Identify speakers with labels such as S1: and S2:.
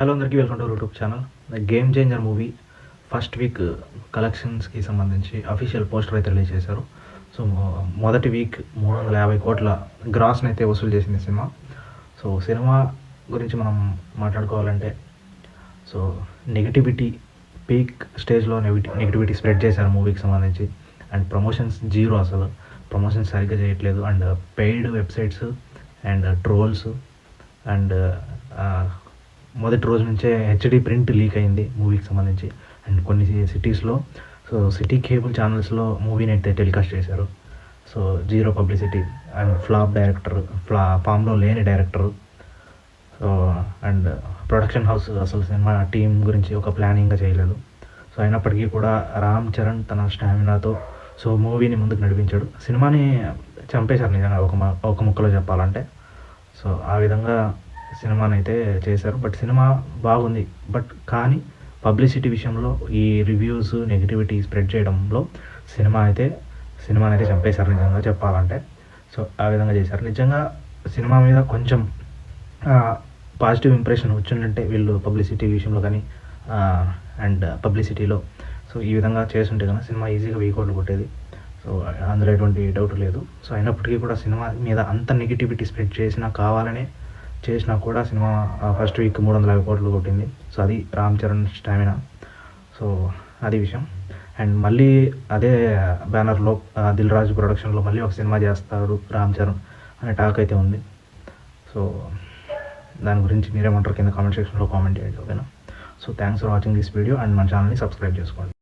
S1: Hello అందరికీ welcome to YouTube channel game changer movie first week కలెక్షన్స్కి సంబంధించి official poster అయితే release చేశారు. So మొదటి వీక్ మూడు వందల యాభై కోట్ల గ్రాస్ని అయితే వసూలు చేసింది సినిమా. సో సినిమా గురించి మనం మాట్లాడుకోవాలంటే సో నెగిటివిటీ పీక్ స్టేజ్లో నెగిటి నెగిటివిటీ స్ప్రెడ్ చేశారు మూవీకి సంబంధించి. అండ్ ప్రమోషన్స్ జీరో అసలు. ప్రమోషన్స్ సరిగ్గా చేయట్లేదు. And paid websites and trolls and మొదటి రోజు నుంచే హెచ్డి ప్రింట్ లీక్ అయింది మూవీకి సంబంధించి. అండ్ కొన్ని సిటీస్లో సో సిటీ కేబుల్ ఛానల్స్లో మూవీని అయితే టెలికాస్ట్ చేశారు. So zero publicity and flop director ఫ్లా ఫామ్లో లేని director so and production house అసలు సినిమా టీం గురించి ఒక ప్లానింగ్గా చేయలేదు. సో అయినప్పటికీ కూడా రామ్ చరణ్ తన స్టామినాతో సో మూవీని ముందుకు నడిపించాడు. సినిమాని చంపేశారు నిజంగా ఒక ఒక ముక్కలో చెప్పాలంటే. సో ఆ విధంగా సినిమానైతే అయితే చేశారు. బట్ సినిమా బాగుంది. బట్ కానీ పబ్లిసిటీ విషయంలో ఈ రివ్యూస్ నెగిటివిటీ స్ప్రెడ్ చేయడంలో సినిమా అయితే సినిమాని అయితే చంపేశారు నిజంగా చెప్పాలంటే. సో ఆ విధంగా చేశారు. నిజంగా సినిమా మీద కొంచెం పాజిటివ్ ఇంప్రెషన్ వచ్చిందంటే వీళ్ళు పబ్లిసిటీ విషయంలో కానీ అండ్ పబ్లిసిటీలో. సో ఈ విధంగా చేస్తుంటే కనుక సినిమా ఈజీగా వెయ్యి కోట్లు కొట్టేది. సో అందులో ఎటువంటి డౌట్ లేదు. సో అయినప్పటికీ కూడా సినిమా మీద అంత నెగిటివిటీ స్ప్రెడ్ చేసినా కావాలనే చేసినా కూడా సినిమా ఫస్ట్ వీక్ మూడు వందల యాభై కోట్లు కొట్టింది. సో అది రామ్ చరణ్ స్టామినా. సో అది విషయం. అండ్ మళ్ళీ అదే బ్యానర్లో దిల్ రాజు ప్రొడక్షన్లో మళ్ళీ ఒక సినిమా చేస్తాడు రామ్ చరణ్ అనే టాక్ అయితే ఉంది. సో దాని గురించి మీరేమంటారు? కింద కామెంట్ సెక్షన్లో కామెంట్ చేయండి ఓకేనా? So thanks for watching this video and మన ఛానల్ని సబ్స్క్రైబ్ చేసుకోండి.